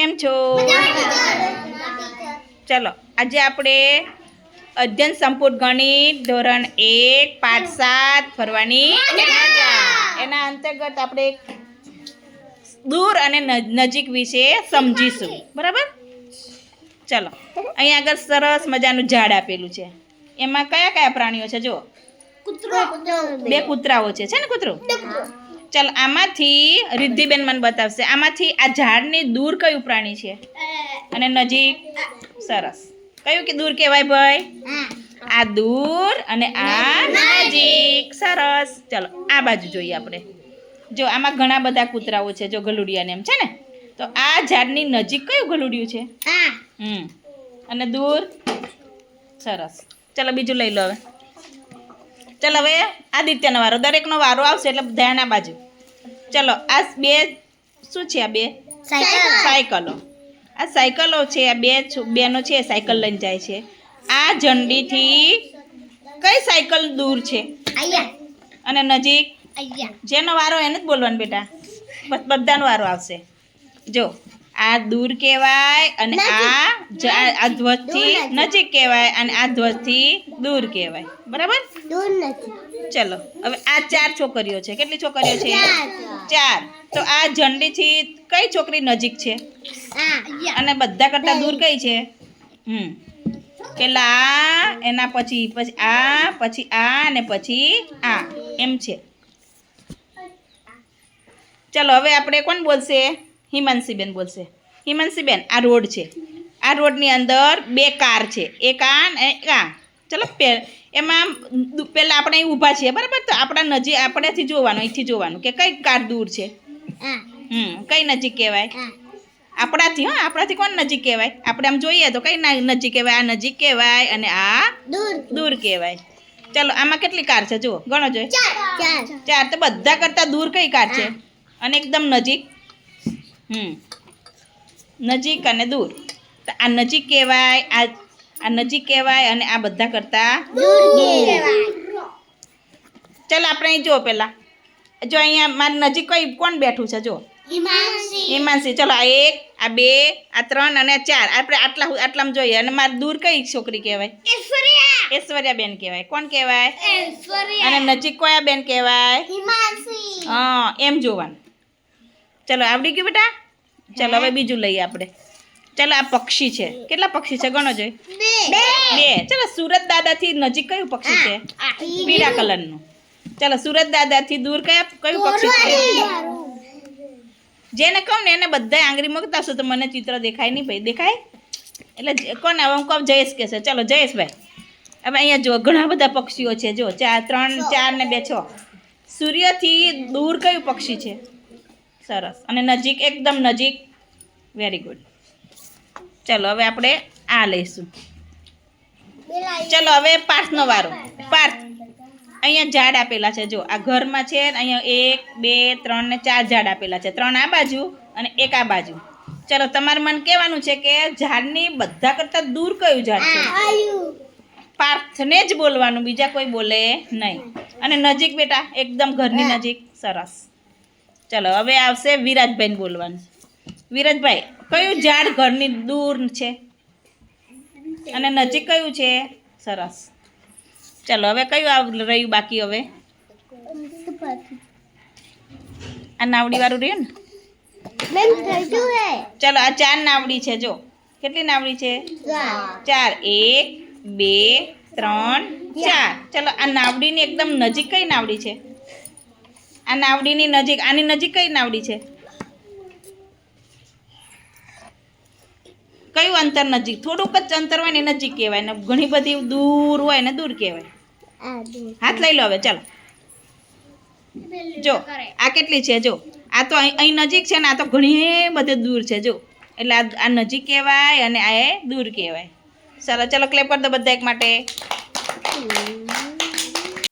કેમ છો? ચલો આજે આપણે અધ્યયન સંપૂર્ણ ગણિત ધોરણ એક પાંચ સાત ફરવાની એના અંતર્ગત આપણે દૂર અને નજીક વિશે સમજીશું. બરાબર? ચલો અહીંયા આગળ સરસ મજાનું ઝાડ આપેલું છે. એમાં કયા કયા પ્રાણીઓ છે જુઓ. બે કૂતરાઓ છે છે ને કૂતરું. ચાલ આમાંથી રિદ્ધિબેન મને બતાવશે. આમાંથી આ ઝાડની દૂર કયું પ્રાણી છે? અને નજીક? સરસ. કયું કે દૂર કહેવાય ભાઈ? આ દૂર અને આ નજીક. સરસ. ચલો આ બાજુ જોઈએ આપણે. જો આમાં ઘણા બધા કૂતરાઓ છે જો ગલુડિયાને એમ છે ને? તો આ ઝાડની નજીક કયું ગલુડિયું છે? હમ. અને દૂર? સરસ. ચલો બીજું લઈ લો હવે. ચલો હવે આદિત્યનો વારો. દરેકનો વારો આવશે એટલે ધ્યાન આ બાજુ. ચલો આ બે શું છે આ બે? સાયકલો આ સાયકલો છે આ બે બેનો છે સાયકલ લઈને જાય છે. આ ઝંડીથી કઈ સાયકલ દૂર છે? અને નજીક? જેનો વારો એને જ બોલવાનું બેટા. બધાનો વારો આવશે. જો. આ દૂર કહેવાય અને આ આ ધ્વજથી નજીક. કહેવાય અને આ ધ્વજથી દૂર કહેવાય. બરાબર? ચલો હવે આ ચાર છોકરીઓ છે. કેટલી છોકરીઓ છે? ચાર. તો આ ઝંડીથી કઈ છોકરી નજીક છે? અને બધા કરતા દૂર કઈ છે? હમ. પેલા આ એના પછી પછી આ પછી આ અને પછી આ. એમ છે. ચલો હવે આપણે કોણ બોલશે? હિમાંશીબેન બોલશે. હિમાંશીબેન આ રોડ છે. આ રોડની અંદર બે કાર છે. એક આ ને એક આ ચલો પે એમાં પહેલાં આપણે અહીં ઊભા છીએ. બરાબર? તો આપણા નજીક આપણેથી જોવાનું અહીંથી જોવાનું કે કઈ કાર દૂર છે? હમ કઈ નજીક કહેવાય? આપણાથી હા આપણાથી કોણ નજીક કહેવાય? આપણે આમ જોઈએ તો કઈ નજીક કહેવાય? આ નજીક કહેવાય અને આ દૂર. દૂર કહેવાય. ચલો આમાં કેટલી કાર છે? જુઓ ગણો જોઈએ ચાર. તો બધા કરતાં દૂર કઈ કાર છે? અને એકદમ નજીક. હમ. નજીક અને દૂર. તો આ નજીક કહેવાય આ આ નજીક કહેવાય અને આ બધા કરતા ચાલો આપણે અહીં જુઓ પહેલાં. જો અહીંયા મારી નજીક કઈ કોણ બેઠું છે? જો હિમાંશી. ચલો આ એક આ બે આ ત્રણ અને આ ચાર. આપણે આટલા આટલામાં જોઈએ. અને મારે દૂર કઈ છોકરી કહેવાય? ઐશ્વર્યા. બેન કહેવાય. કોણ કહેવાય? અને નજીક કોયા બેન કહેવાય? હા એમ જોવાનું. ચલો આવડી ગયું બેટા? ચલો હવે બીજું લઈએ આપણે. ચલો આ પક્ષી છે. કેટલા પક્ષી છે? ગણો જોઈ. બે. ચલો સુરત દાદાથી નજીક કયું પક્ષી છે? પીળા કલરનું. ચલો સુરત દાદાથી દૂર કયા કયું પક્ષી છે? જેને કહું ને એને બધા આંગળી મૂકતા હશો તો મને ચિત્ર દેખાય નહીં ભાઈ. દેખાય? એટલે જે- કોને? હવે હું કહું જયેશ કહેશે ચલો જયેશભાઈ હવે અહીંયા જો ઘણા બધા પક્ષીઓ છે. જો ચાર ત્રણ ચાર ને બે છ. સૂર્યથી દૂર કયું પક્ષી છે? સરસ અને નજીક એકદમ નજીક. વેરી ગુડ ચલો હવે આપણે આ લઈશું. ચલો હવે પાર્થનો વારો. પાર્થ અહીંયા ઝાડ આપેલા છે. જો આ ઘરમાં છે અહીંયા એક બે ત્રણ ને ચાર ઝાડ આપેલા છે. ત્રણ આ બાજુ અને એક આ બાજુ. ચલો તમારે મને કહેવાનું છે કે ઝાડની બધા કરતાં દૂર કયું ઝાડ છે? પાર્થને જ બોલવાનું બીજા કોઈ બોલે નહીં. અને નજીક બેટા એકદમ ઘરની નજીક. સરસ. ચલો હવે આવશે વિરાજભાઈને બોલવાનું. વિરાજભાઈ કયું ઝાડ ઘરની દૂર છે? અને નજીક કયું છે? સરસ. ચલો હવે કયું આવ રહ્યું બાકી હવે? આ નાવડી વાળું રહ્યું ને? ચલો આ ચાર નાવડી છે જો. કેટલી નાવડી છે? ચાર. એક બે ત્રણ ચાર. ચલો આ નાવડીની એકદમ નજીક કઈ નાવડી છે? આ નાવડીની નજીક આની નજીક કઈ નાવડી છે? કયું અંતર નજીક? થોડુંક જ અંતર હોય ને નજીક કહેવાય. ને ઘણી બધી દૂર હોય ને દૂર કહેવાય. હાથ લઈ લો હવે ચાલો. જો આ કેટલી છે? જો આ તો અહીં નજીક છે ને આ તો ઘણી બધે દૂર છે. જો એટલે આ આ નજીક કહેવાય અને આ એ દૂર કહેવાય. ચાલો ચાલો ક્લેપર દો બધા એક માટે.